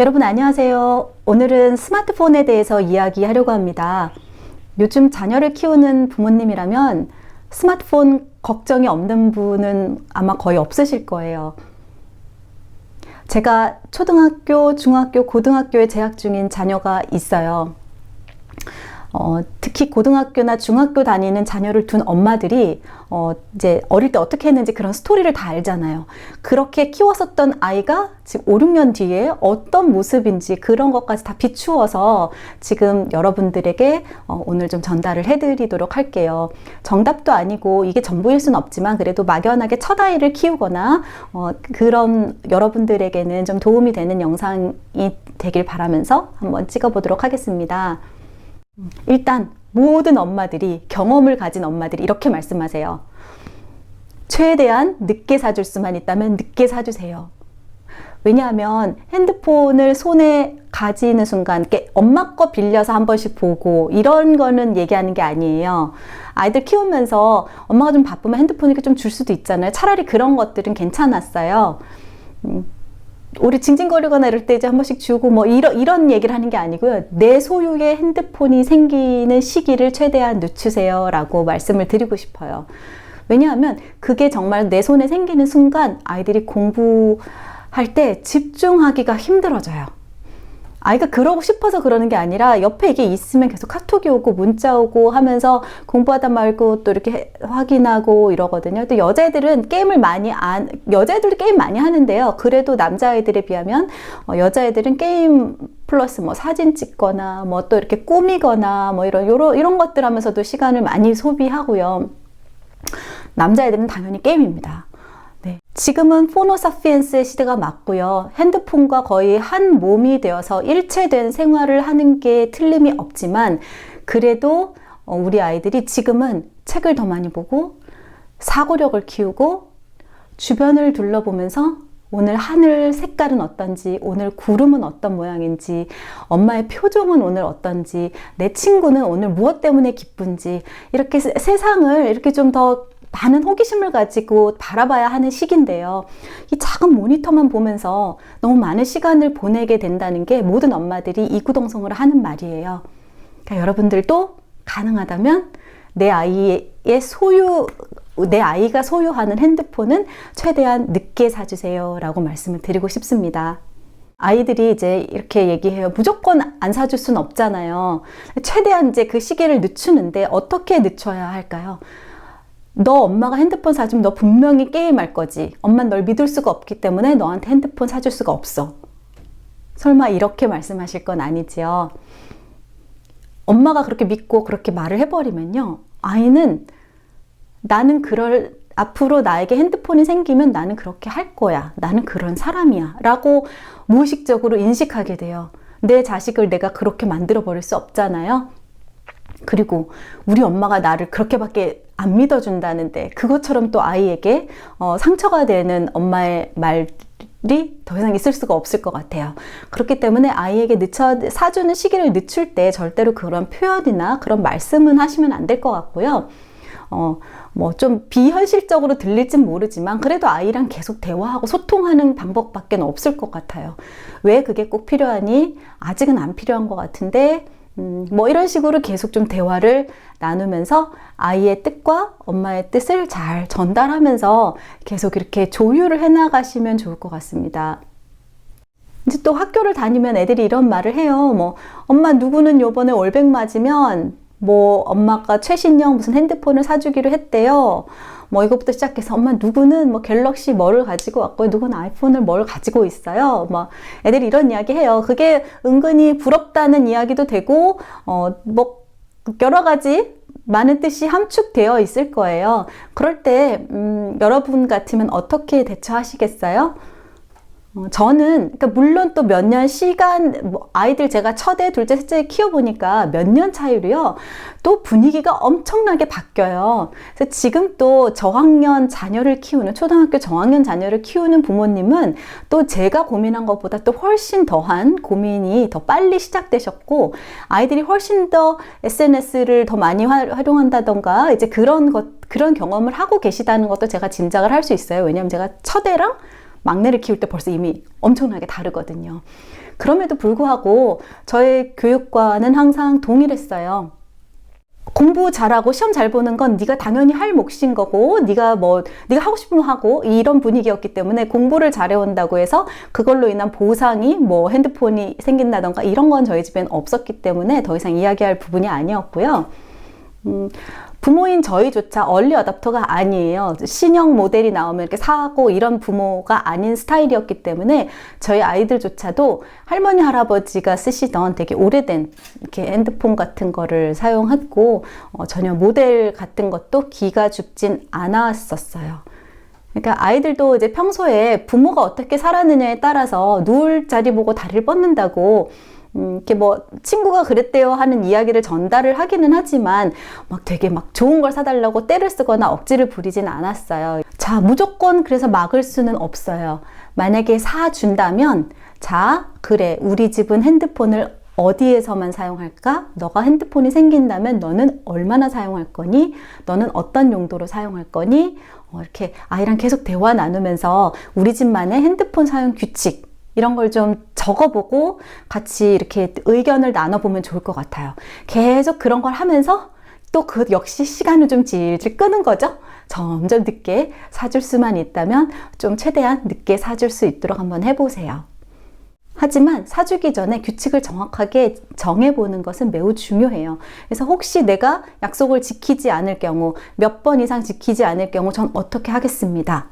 여러분 안녕하세요. 오늘은 스마트폰에 대해서 이야기하려고 합니다. 요즘 자녀를 키우는 부모님이라면 스마트폰 걱정이 없는 분은 아마 거의 없으실 거예요. 제가 초등학교, 중학교, 고등학교에 재학 중인 자녀가 있어요. 어, 특히 고등학교나 중학교 다니는 자녀를 둔 엄마들이 어, 이제 어릴 때 어떻게 했는지 그런 스토리를 다 알잖아요. 그렇게 키웠었던 아이가 지금 5, 6년 뒤에 어떤 모습인지 그런 것까지 다 비추어서 지금 여러분들에게 어, 오늘 좀 전달을 해드리도록 할게요. 정답도 아니고 이게 전부일 수는 없지만 그래도 막연하게 첫 아이를 키우거나 어, 그런 여러분들에게는 좀 도움이 되는 영상이 되길 바라면서 한번 찍어보도록 하겠습니다. 일단 모든 엄마들이 경험을 가진 엄마들이 이렇게 말씀하세요. 최대한 늦게 사줄 수만 있다면 늦게 사주세요. 왜냐하면 핸드폰을 손에 가지는 순간 엄마 거 빌려서 한 번씩 보고 이런 거는 얘기하는 게 아니에요. 아이들 키우면서 엄마가 좀 바쁘면 핸드폰 이렇게 좀 줄 수도 있잖아요. 차라리 그런 것들은 괜찮았어요. 음, 우리 징징거리거나 이럴 때 이제 한 번씩 주고 뭐 이런 이런 얘기를 하는 게 아니고요. 내 소유의 핸드폰이 생기는 시기를 최대한 늦추세요라고 말씀을 드리고 싶어요. 왜냐하면 그게 정말 내 손에 생기는 순간 아이들이 공부할 때 집중하기가 힘들어져요. 아이가 그러고 싶어서 그러는 게 아니라 옆에 이게 있으면 계속 카톡이 오고 문자 오고 하면서 공부하다 말고 또 이렇게 확인하고 이러거든요. 또 여자애들은 게임을 많이 안, 여자애들도 게임 많이 하는데요. 그래도 남자애들에 비하면 어, 여자애들은 게임 플러스 뭐 사진 찍거나 뭐 또 이렇게 꾸미거나 뭐 이런, 요런, 이런 것들 하면서도 시간을 많이 소비하고요. 남자애들은 당연히 게임입니다. 네. 지금은 포노사피엔스의 시대가 맞고요. 핸드폰과 거의 한 몸이 되어서 일체된 생활을 하는 게 틀림이 없지만 그래도 어, 우리 아이들이 지금은 책을 더 많이 보고 사고력을 키우고 주변을 둘러보면서 오늘 하늘 색깔은 어떤지, 오늘 구름은 어떤 모양인지, 엄마의 표정은 오늘 어떤지, 내 친구는 오늘 무엇 때문에 기쁜지, 이렇게 세상을 이렇게 좀더 많은 호기심을 가지고 바라봐야 하는 시기인데요. 이 작은 모니터만 보면서 너무 많은 시간을 보내게 된다는 게 모든 엄마들이 이구동성을 하는 말이에요. 그러니까 여러분들도 가능하다면 내 아이의 소유, 내 아이가 소유하는 핸드폰은 최대한 늦게 사주세요. 라고 말씀을 드리고 싶습니다. 아이들이 이제 이렇게 얘기해요. 무조건 안 사줄 수는 없잖아요. 최대한 이제 그 시기를 늦추는데 어떻게 늦춰야 할까요? 너 엄마가 핸드폰 사주면 너 분명히 게임할 거지. 엄마는 널 믿을 수가 없기 때문에 너한테 핸드폰 사줄 수가 없어. 설마 이렇게 말씀하실 건 아니지요. 엄마가 그렇게 믿고 그렇게 말을 해버리면요. 아이는 나는 그럴, 앞으로 나에게 핸드폰이 생기면 나는 그렇게 할 거야. 나는 그런 사람이야. 라고 무의식적으로 인식하게 돼요. 내 자식을 내가 그렇게 만들어 버릴 수 없잖아요. 그리고 우리 엄마가 나를 그렇게밖에 안 믿어준다는데 그것처럼 또 아이에게 어, 상처가 되는 엄마의 말 이 더 이상 있을 수가 없을 것 같아요. 그렇기 때문에 아이에게 늦춰 사주는 시기를 늦출 때 절대로 그런 표현이나 그런 말씀은 하시면 안 될 것 같고요. 어, 뭐 좀 비현실적으로 들릴진 모르지만 그래도 아이랑 계속 대화하고 소통하는 방법밖에 없을 것 같아요. 왜 그게 꼭 필요하니? 아직은 안 필요한 것 같은데 음, 뭐 이런 식으로 계속 좀 대화를 나누면서 아이의 뜻과 엄마의 뜻을 잘 전달하면서 계속 이렇게 조율을 해나가시면 좋을 것 같습니다. 이제 또 학교를 다니면 애들이 이런 말을 해요. 뭐, 엄마 누구는 요번에 올백 맞으면 뭐 엄마가 최신형 무슨 핸드폰을 사주기로 했대요. 뭐 이것부터 시작해서 엄마 누구는 뭐 갤럭시 뭐를 가지고 왔고 누구는 아이폰을 뭘 가지고 있어요. 뭐 애들이 이런 이야기 해요. 그게 은근히 부럽다는 이야기도 되고 어뭐 여러 가지 많은 뜻이 함축되어 있을 거예요. 그럴 때 음, 여러분 같으면 어떻게 대처하시겠어요? 어, 저는 그러니까 물론 또 몇 년 시간 뭐 아이들 제가 첫애, 둘째, 셋째 키워보니까 몇 년 차이로요. 또 분위기가 엄청나게 바뀌어요. 그래서 지금 또 저학년 자녀를 키우는 초등학교 저학년 자녀를 키우는 부모님은 또 제가 고민한 것보다 또 훨씬 더한 고민이 더 빨리 시작되셨고 아이들이 훨씬 더 SNS를 더 많이 활용한다던가 이제 그런 것 그런 경험을 하고 계시다는 것도 제가 짐작을 할 수 있어요. 왜냐하면 제가 첫애랑 막내를 키울 때 벌써 이미 엄청나게 다르거든요. 그럼에도 불구하고 저의 교육과는 항상 동일했어요. 공부 잘하고 시험 잘 보는 건 네가 당연히 할 몫인 거고 네가 뭐 네가 하고 싶으면 하고 이런 분위기였기 때문에 공부를 잘해 온다고 해서 그걸로 인한 보상이 뭐 핸드폰이 생긴다던가 이런 건 저희 집엔 없었기 때문에 더 이상 이야기할 부분이 아니었고요. 음, 부모인 저희조차 얼리 어답터가 아니에요. 신형 모델이 나오면 이렇게 사고 이런 부모가 아닌 스타일이었기 때문에 저희 아이들조차도 할머니 할아버지가 쓰시던 되게 오래된 이렇게 핸드폰 같은 거를 사용했고 어, 전혀 모델 같은 것도 기가 죽진 않았었어요. 그러니까 아이들도 이제 평소에 부모가 어떻게 살았느냐에 따라서 누울 자리 보고 다리를 뻗는다고 음, 이렇게 뭐 친구가 그랬대요 하는 이야기를 전달을 하기는 하지만 막 되게 막 좋은 걸 사달라고 때를 쓰거나 억지를 부리진 않았어요. 자, 무조건 그래서 막을 수는 없어요. 만약에 사준다면 자, 그래. 우리 집은 핸드폰을 어디에서만 사용할까? 너가 핸드폰이 생긴다면 너는 얼마나 사용할 거니? 너는 어떤 용도로 사용할 거니? 어, 이렇게 아이랑 계속 대화 나누면서 우리 집만의 핸드폰 사용 규칙, 이런 걸 좀 적어보고 같이 이렇게 의견을 나눠보면 좋을 것 같아요. 계속 그런 걸 하면서 또 그 역시 시간을 좀 질질 끄는 거죠. 점점 늦게 사줄 수만 있다면 좀 최대한 늦게 사줄 수 있도록 한번 해보세요. 하지만 사주기 전에 규칙을 정확하게 정해보는 것은 매우 중요해요. 그래서 혹시 내가 약속을 지키지 않을 경우, 몇 번 이상 지키지 않을 경우, 전 어떻게 하겠습니다.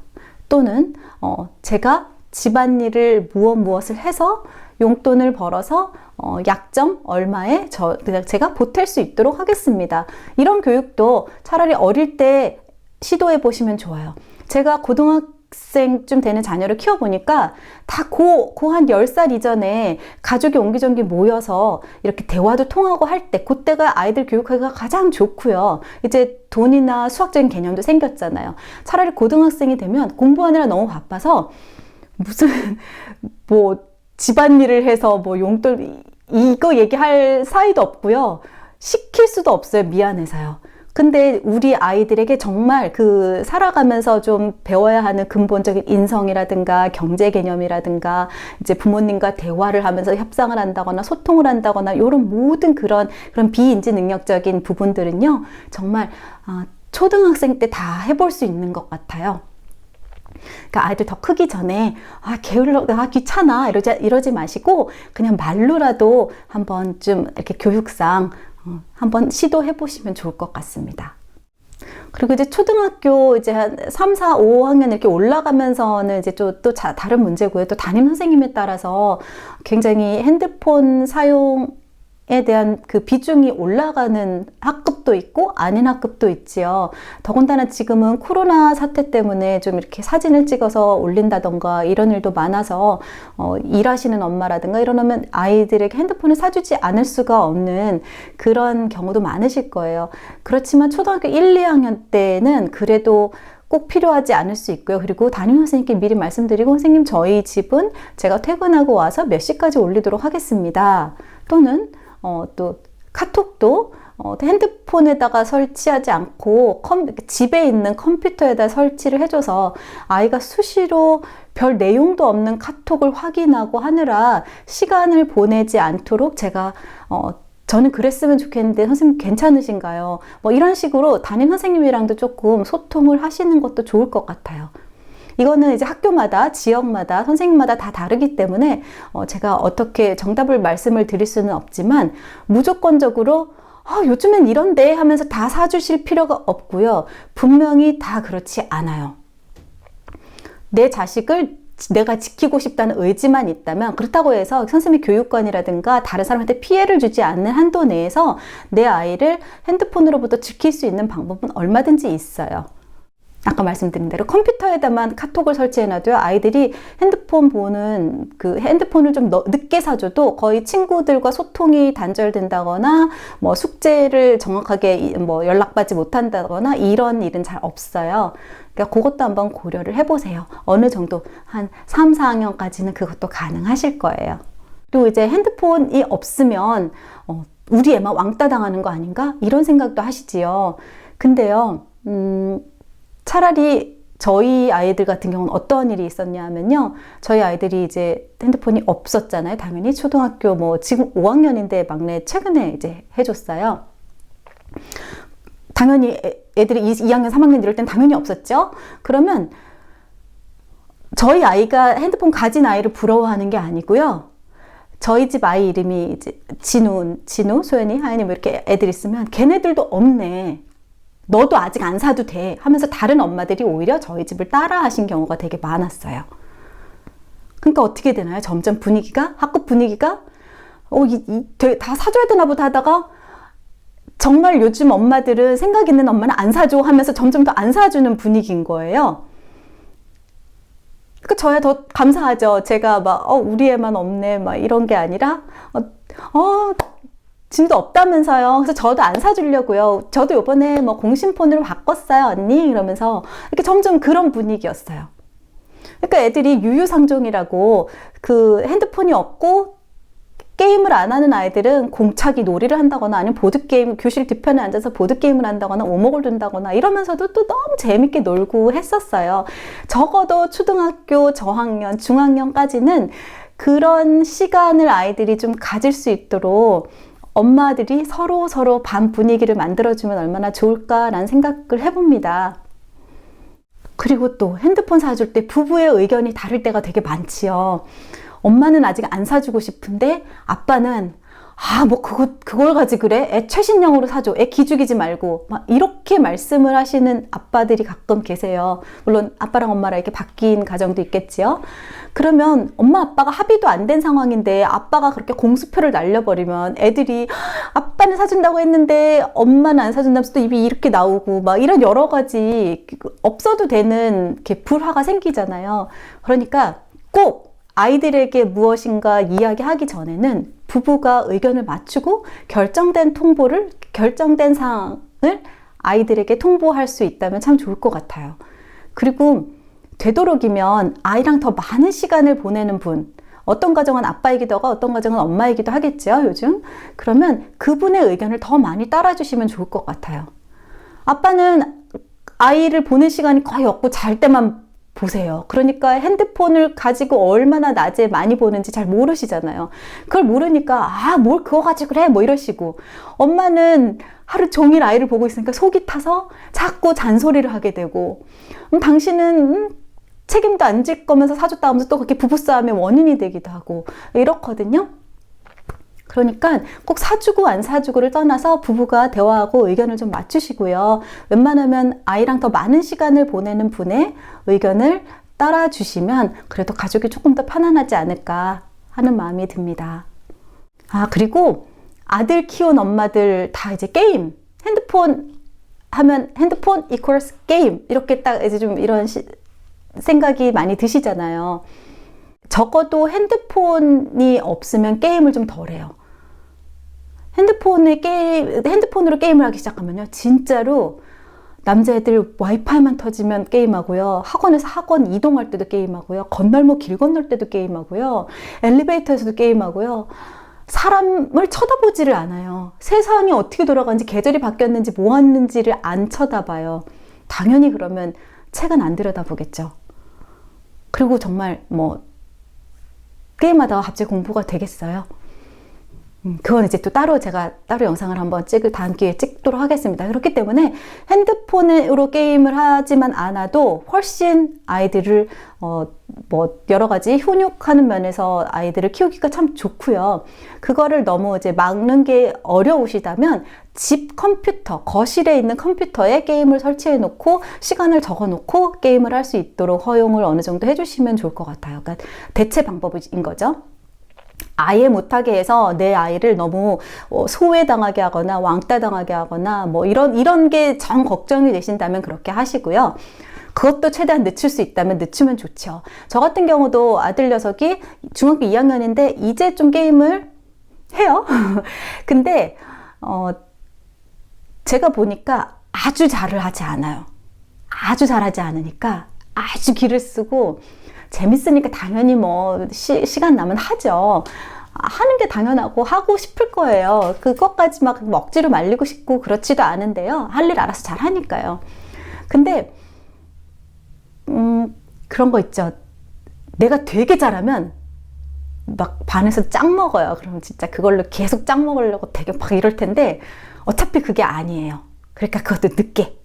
또는, 어, 제가 집안일을 무엇 무엇을 해서 용돈을 벌어서 어, 약점 얼마에 저 제가 보탤 수 있도록 하겠습니다. 이런 교육도 차라리 어릴 때 시도해 보시면 좋아요. 제가 고등학생쯤 되는 자녀를 키워보니까 다 고, 고한 10살 이전에 가족이 옹기종기 모여서 이렇게 대화도 통하고 할 때, 그때가 아이들 교육하기가 가장 좋고요. 이제 돈이나 수학적인 개념도 생겼잖아요. 차라리 고등학생이 되면 공부하느라 너무 바빠서 무슨 뭐 집안일을 해서 뭐 용돈 이거 얘기할 사이도 없고요. 시킬 수도 없어요. 미안해서요. 근데 우리 아이들에게 정말 그 살아가면서 좀 배워야 하는 근본적인 인성이라든가 경제 개념이라든가 이제 부모님과 대화를 하면서 협상을 한다거나 소통을 한다거나 이런 모든 그런 그런 비인지 능력적인 부분들은요 정말 아, 초등학생 때 다 해볼 수 있는 것 같아요. 그러니까 아이들 더 크기 전에 아 게을러 아 귀찮아 이러지 이러지 마시고 그냥 말로라도 한번 좀 이렇게 교육상 어, 한번 시도해 보시면 좋을 것 같습니다. 그리고 이제 초등학교 이제 한 3, 4, 5학년 이렇게 올라가면서는 이제 또, 또 다른 문제고요. 또 담임 선생님에 따라서 굉장히 핸드폰 사용 에 대한 그 비중이 올라가는 학급도 있고 아닌 학급도 있지요. 더군다나 지금은 코로나 사태 때문에 좀 이렇게 사진을 찍어서 올린다던가 이런 일도 많아서 어, 일하시는 엄마라든가 이러면 아이들에게 핸드폰을 사주지 않을 수가 없는 그런 경우도 많으실 거예요. 그렇지만 초등학교 1, 2학년 때는 그래도 꼭 필요하지 않을 수 있고요. 그리고 담임 선생님께 미리 말씀드리고 선생님 저희 집은 제가 퇴근하고 와서 몇 시까지 올리도록 하겠습니다. 또는 어, 또 카톡도 어, 핸드폰에다가 설치하지 않고 컴, 집에 있는 컴퓨터에다 설치를 해줘서 아이가 수시로 별 내용도 없는 카톡을 확인하고 하느라 시간을 보내지 않도록 제가 어, 저는 그랬으면 좋겠는데 선생님 괜찮으신가요? 뭐 이런 식으로 담임 선생님이랑도 조금 소통을 하시는 것도 좋을 것 같아요. 이거는 이제 학교마다 지역마다 선생님마다 다 다르기 때문에 어 제가 어떻게 정답을 말씀을 드릴 수는 없지만 무조건적으로 아, 요즘엔 이런데 하면서 다 사주실 필요가 없고요. 분명히 다 그렇지 않아요. 내 자식을 내가 지키고 싶다는 의지만 있다면 그렇다고 해서 선생님 교육관이라든가 다른 사람한테 피해를 주지 않는 한도 내에서 내 아이를 핸드폰으로부터 지킬 수 있는 방법은 얼마든지 있어요. 아까 말씀드린 대로 컴퓨터에다만 카톡을 설치해놔도요 아이들이 핸드폰 보는 그 핸드폰을 좀 늦게 사줘도 거의 친구들과 소통이 단절된다거나 뭐 숙제를 정확하게 뭐 연락받지 못한다거나 이런 일은 잘 없어요. 그러니까 그것도 한번 고려를 해보세요. 어느 정도 한 3, 4학년까지는 그것도 가능하실 거예요. 또 이제 핸드폰이 없으면 어, 우리 애만 왕따 당하는 거 아닌가 이런 생각도 하시지요. 근데요, 음. 차라리 저희 아이들 같은 경우는 어떤 일이 있었냐면요. 저희 아이들이 이제 핸드폰이 없었잖아요. 당연히 초등학교 뭐 지금 5학년인데 막내 최근에 이제 해줬어요. 당연히 애- 애들이 2학년, 3학년 이럴 땐 당연히 없었죠. 그러면 저희 아이가 핸드폰 가진 아이를 부러워하는 게 아니고요. 저희 집 아이 이름이 이제 진우, 진우, 소연이, 하연이 뭐 이렇게 애들 있으면 걔네들도 없네. 너도 아직 안 사도 돼. 하면서 다른 엄마들이 오히려 저희 집을 따라 하신 경우가 되게 많았어요. 그러니까 어떻게 되나요? 점점 분위기가, 학급 분위기가, 어, 이, 이, 사줘야 되나 보다 하다가 정말 요즘 엄마들은 생각 있는 엄마는 안 사줘 하면서 점점 더 안 사주는 분위기인 거예요. 그 저야 더 감사하죠. 제가 막 어, 우리 애만 없네 막 이런 게 아니라 어, 어 진도 없다면서요. 그래서 저도 안 사주려고요. 저도 요번에 뭐 공신폰으로 바꿨어요, 언니. 이러면서 이렇게 점점 그런 분위기였어요. 그러니까 애들이 유유상종이라고 그 핸드폰이 없고 게임을 안 하는 아이들은 공차기 놀이를 한다거나 아니면 보드게임, 교실 뒤편에 앉아서 보드게임을 한다거나 오목을 둔다거나 이러면서도 또 너무 재밌게 놀고 했었어요. 적어도 초등학교 저학년, 중학년까지는 그런 시간을 아이들이 좀 가질 수 있도록 엄마들이 서로 서로 반 분위기를 만들어주면 얼마나 좋을까라는 생각을 해봅니다. 그리고 또 핸드폰 사줄 때 부부의 의견이 다를 때가 되게 많지요. 엄마는 아직 안 사주고 싶은데 아빠는 아, 뭐, 그거, 그걸 가지 그래? 애 최신형으로 사줘. 애 기죽이지 말고. 막 이렇게 말씀을 하시는 아빠들이 가끔 계세요. 물론 아빠랑 엄마랑 이렇게 바뀐 가정도 있겠지요. 그러면 엄마 아빠가 합의도 안 된 상황인데 아빠가 그렇게 공수표를 날려버리면 애들이 아빠는 사준다고 했는데 엄마는 안 사준다면서 또 입이 이렇게 나오고 막 이런 여러 가지 없어도 되는 이렇게 불화가 생기잖아요. 그러니까 꼭 아이들에게 무엇인가 이야기하기 전에는 부부가 의견을 맞추고 결정된 통보를 결정된 사항을 아이들에게 통보할 수 있다면 참 좋을 것 같아요. 그리고 되도록이면 아이랑 더 많은 시간을 보내는 분, 어떤 가정은 아빠이기도 하고 어떤 가정은 엄마이기도 하겠죠, 요즘. 그러면 그분의 의견을 더 많이 따라주시면 좋을 것 같아요. 아빠는 아이를 보는 시간이 거의 없고 잘 때만 보세요. 그러니까 핸드폰을 가지고 얼마나 낮에 많이 보는지 잘 모르시잖아요. 그걸 모르니까, 아, 뭘 그거 가지고 그래? 뭐 이러시고. 엄마는 하루 종일 아이를 보고 있으니까 속이 타서 자꾸 잔소리를 하게 되고, 음, 당신은, 음, 책임도 안 질 거면서 사줬다 하면서 또 그렇게 부부싸움의 원인이 되기도 하고, 이렇거든요. 그러니까 꼭 사주고 안 사주고를 떠나서 부부가 대화하고 의견을 좀 맞추시고요. 웬만하면 아이랑 더 많은 시간을 보내는 분의 의견을 따라주시면 그래도 가족이 조금 더 편안하지 않을까 하는 마음이 듭니다. 아, 그리고 아들 키운 엄마들 다 이제 게임, 핸드폰 하면 핸드폰 equals 게임 이렇게 딱 이제 좀 이런 시, 생각이 많이 드시잖아요. 적어도 핸드폰이 없으면 게임을 좀 덜해요. 핸드폰에 게임, 핸드폰으로 게임을 하기 시작하면요. 진짜로 남자애들 와이파이만 터지면 게임하고요. 학원에서 학원 이동할 때도 게임하고요. 건널목 길 건널 때도 게임하고요. 엘리베이터에서도 게임하고요. 사람을 쳐다보지를 않아요. 세상이 어떻게 돌아가는지, 계절이 바뀌었는지, 뭐 하는지를 안 쳐다봐요. 당연히 그러면 책은 안 들여다보겠죠. 그리고 정말 뭐, 게임하다가 갑자기 공부가 되겠어요. 음, 그건 이제 또 따로 제가 따로 영상을 한번 찍을 다음 기회에 찍도록 하겠습니다. 그렇기 때문에 핸드폰으로 게임을 하지만 않아도 훨씬 아이들을 어, 뭐 여러 가지 훈육하는 면에서 아이들을 키우기가 참 좋고요. 그거를 너무 이제 막는 게 어려우시다면 집 컴퓨터, 거실에 있는 컴퓨터에 게임을 설치해 놓고 시간을 적어 놓고 게임을 할 수 있도록 허용을 어느 정도 해 주시면 좋을 것 같아요. 그러니까 대체 방법인 거죠. 아예 못하게 해서 내 아이를 너무 어, 소외당하게 하거나 왕따당하게 하거나 뭐 이런 이런 게 정 걱정이 되신다면 그렇게 하시고요. 그것도 최대한 늦출 수 있다면 늦추면 좋죠. 저 같은 경우도 아들 녀석이 중학교 2학년인데 이제 좀 게임을 해요. 근데 어 제가 보니까 아주 잘을 하지 않아요. 아주 잘하지 않으니까 아주 기를 쓰고 재밌으니까 당연히 뭐 시, 시간 나면 하죠. 하는 게 당연하고 하고 싶을 거예요. 그것까지 막 억지로 말리고 싶고 그렇지도 않은데요. 할 일 알아서 잘 하니까요. 근데 그런 거 있죠. 내가 되게 잘하면 막 반에서 짱 먹어요. 그러면 진짜 그걸로 계속 짱 먹으려고 되게 막 이럴 텐데 어차피 그게 아니에요. 그러니까 그것도 늦게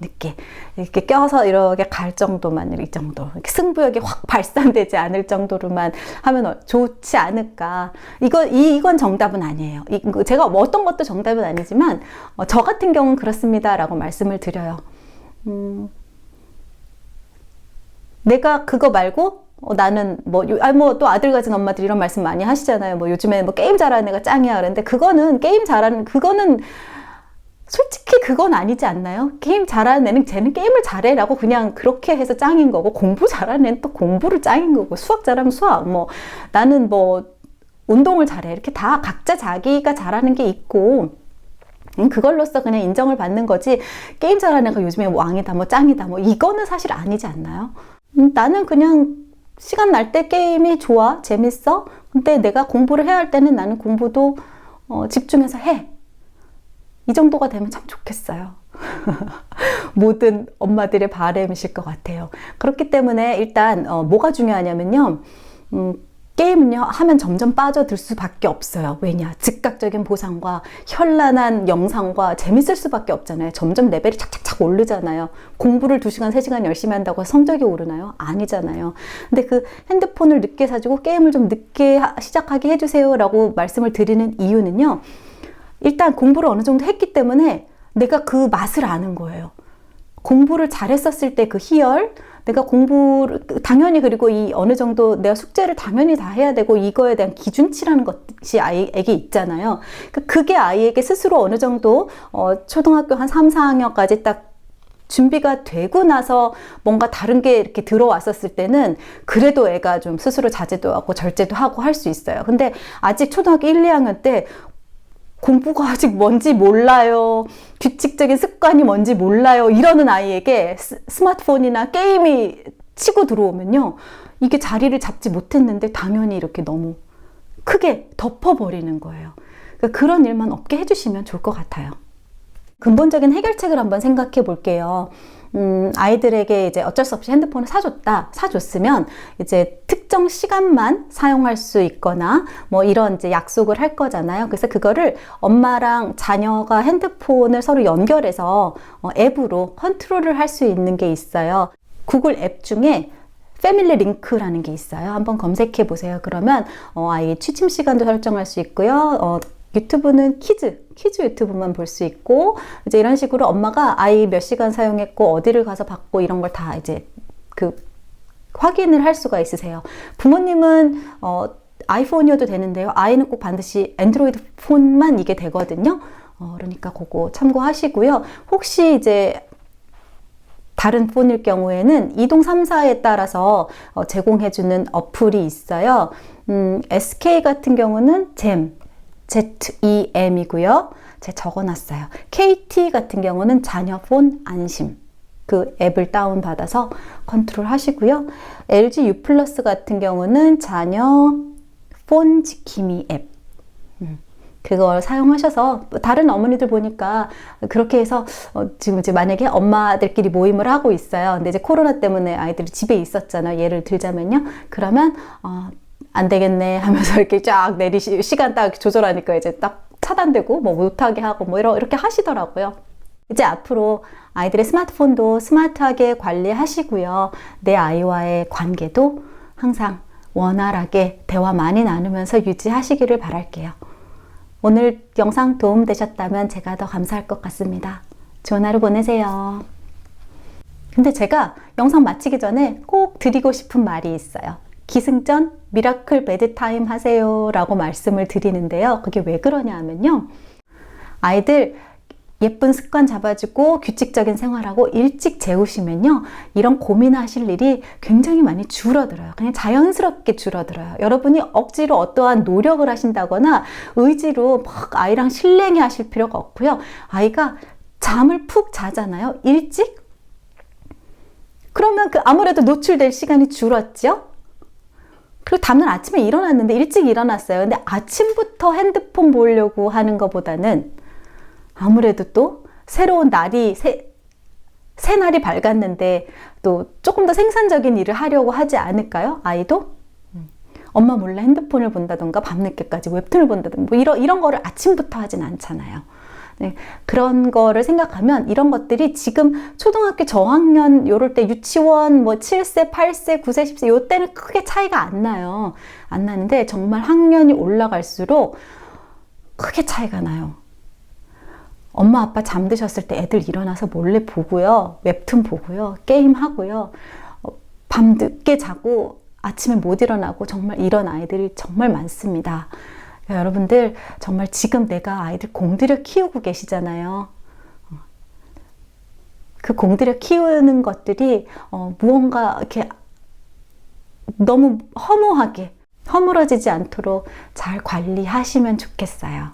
늦게 이렇게 껴서 이렇게 갈 정도만 이 정도. 승부욕이 확 발산되지 않을 정도로만 하면 어- 좋지 않을까. 이거 이, 이건 정답은 아니에요. 이, 그 제가 뭐 어떤 것도 정답은 아니지만 어, 저 같은 경우는 그렇습니다라고 말씀을 드려요. 음, 내가 그거 말고 어, 나는 뭐, 아, 뭐, 또 아들 가진 엄마들이 이런 말씀 많이 하시잖아요. 뭐, 요즘에 뭐, 게임 잘하는 애가 짱이야. 그런데 그거는, 게임 잘하는, 그거는, 솔직히 그건 아니지 않나요? 게임 잘하는 애는 쟤는 게임을 잘해라고 그냥 그렇게 해서 짱인 거고, 공부 잘하는 애는 또 공부를 짱인 거고, 수학 잘하면 수학, 뭐, 나는 뭐, 운동을 잘해. 이렇게 다 각자 자기가 잘하는 게 있고, 음, 그걸로써 그냥 인정을 받는 거지 게임 잘하는 애가 요즘에 왕이다 뭐 짱이다 뭐 이거는 사실 아니지 않나요? 음, 나는 그냥 시간 날 때 게임이 좋아 재밌어 근데 내가 공부를 해야 할 때는 나는 공부도 어, 집중해서 해 이 정도가 되면 참 좋겠어요. 모든 엄마들의 바람이실 것 같아요. 그렇기 때문에 일단 어, 뭐가 중요하냐면요. 음, 게임은요 하면 점점 빠져들 수밖에 없어요. 왜냐 즉각적인 보상과 현란한 영상과 재밌을 수밖에 없잖아요. 점점 레벨이 착착착 오르잖아요. 공부를 2시간 3시간 열심히 한다고 성적이 오르나요? 아니잖아요. 근데 그 핸드폰을 늦게 사주고 게임을 좀 늦게 하- 시작하게 해주세요라고 말씀을 드리는 이유는요. 일단 공부를 어느 정도 했기 때문에 내가 그 맛을 아는 거예요. 공부를 잘했었을 때 그 희열, 내가 공부를 당연히 그리고 이 어느 정도 내가 숙제를 당연히 다 해야 되고 이거에 대한 기준치라는 것이 아이에게 있잖아요. 그- 그게 아이에게 스스로 어느 정도 어, 초등학교 한 3, 4학년까지 딱 준비가 되고 나서 뭔가 다른 게 이렇게 들어왔었을 때는 그래도 애가 좀 스스로 자제도 하고 절제도 하고 할 수 있어요. 근데 아직 초등학교 1, 2학년 때 공부가 아직 뭔지 몰라요. 규칙적인 습관이 뭔지 몰라요. 이러는 아이에게 스, 스마트폰이나 게임이 치고 들어오면요. 이게 자리를 잡지 못했는데 당연히 이렇게 너무 크게 덮어버리는 거예요. 그러니까 그런 일만 없게 해주시면 좋을 것 같아요. 근본적인 해결책을 한번 생각해 볼게요. 음, 아이들에게 이제 어쩔 수 없이 핸드폰을 사줬다, 사줬으면 이제 특정 시간만 사용할 수 있거나 뭐 이런 이제 약속을 할 거잖아요. 그래서 그거를 엄마랑 자녀가 핸드폰을 서로 연결해서 어, 앱으로 컨트롤을 할 수 있는 게 있어요. 구글 앱 중에 패밀리 링크라는 게 있어요. 한번 검색해 보세요. 그러면 어, 아이 취침 시간도 설정할 수 있고요. 어, 유튜브는 키즈, 키즈 유튜브만 볼 수 있고 이제 이런 식으로 엄마가 아이 몇 시간 사용했고 어디를 가서 봤고 이런 걸 다 이제 그 확인을 할 수가 있으세요. 부모님은 어, 아이폰이어도 되는데요. 아이는 꼭 반드시 애드로이드 폰만 이게 되거든요. 어, 그러니까 그거 참고하시고요. 혹시 이제 다른 폰일 경우에는 이동 3사에 따라서 어, 제공해주는 어플이 있어요. 음, SK 같은 경우는 잼, ZEM이고요. 제가 적어놨어요. KT 같은 경우는 자녀폰 안심. 그 앱을 다운받아서 컨트롤 하시고요. LG U 플러스 같은 경우는 자녀 폰 지킴이 앱. 음, 그걸 사용하셔서 다른 어머니들 보니까 그렇게 해서 어, 지금 이제 만약에 엄마들끼리 모임을 하고 있어요. 근데 이제 코로나 때문에 아이들이 집에 있었잖아요. 예를 들자면요. 그러면 어, 안 되겠네 하면서 이렇게 쫙 내리시 시간 딱 조절하니까 이제 딱 차단되고 뭐 못하게 하고 뭐 이러, 이렇게 하시더라고요. 이제 앞으로 아이들의 스마트폰도 스마트하게 관리하시고요. 내 아이와의 관계도 항상 원활하게 대화 많이 나누면서 유지하시기를 바랄게요. 오늘 영상 도움 되셨다면 제가 더 감사할 것 같습니다. 좋은 하루 보내세요. 근데 제가 영상 마치기 전에 꼭 드리고 싶은 말이 있어요. 기승전 미라클 베드타임 하세요 라고 말씀을 드리는데요. 그게 왜 그러냐 하면요. 아이들 예쁜 습관 잡아주고 규칙적인 생활하고 일찍 재우시면요. 이런 고민하실 일이 굉장히 많이 줄어들어요. 그냥 자연스럽게 줄어들어요. 여러분이 억지로 어떠한 노력을 하신다거나 의지로 막 아이랑 실랭이 하실 필요가 없고요. 아이가 잠을 푹 자잖아요. 일찍? 그러면 그 아무래도 노출될 시간이 줄었죠? 그리고 다음날 아침에 일어났는데 일찍 일어났어요. 근데 아침부터 핸드폰 보려고 하는 것보다는 아무래도 또 새로운 날이 새, 새 날이 밝았는데 또 조금 더 생산적인 일을 하려고 하지 않을까요? 아이도? 음. 엄마 몰래 핸드폰을 본다던가 밤늦게까지 웹툰을 본다던가 뭐 이런, 이런 거를 아침부터 하진 않잖아요. 네, 그런 거를 생각하면 이런 것들이 지금 초등학교 저학년 요럴 때 유치원 뭐 7세, 8세, 9세, 10세 요 때는 크게 차이가 안 나요. 안 나는데 정말 학년이 올라갈수록 크게 차이가 나요. 엄마 아빠 잠드셨을 때 애들 일어나서 몰래 보고요. 웹툰 보고요. 게임 하고요. 어, 밤 늦게 자고 아침에 못 일어나고 정말 이런 아이들이 정말 많습니다. 여러분들 정말 지금 내가 아이들 공들여 키우고 계시잖아요. 어, 그 공들여 키우는 것들이 어, 무언가 이렇게 너무 허무하게 허물어지지 않도록 잘 관리하시면 좋겠어요.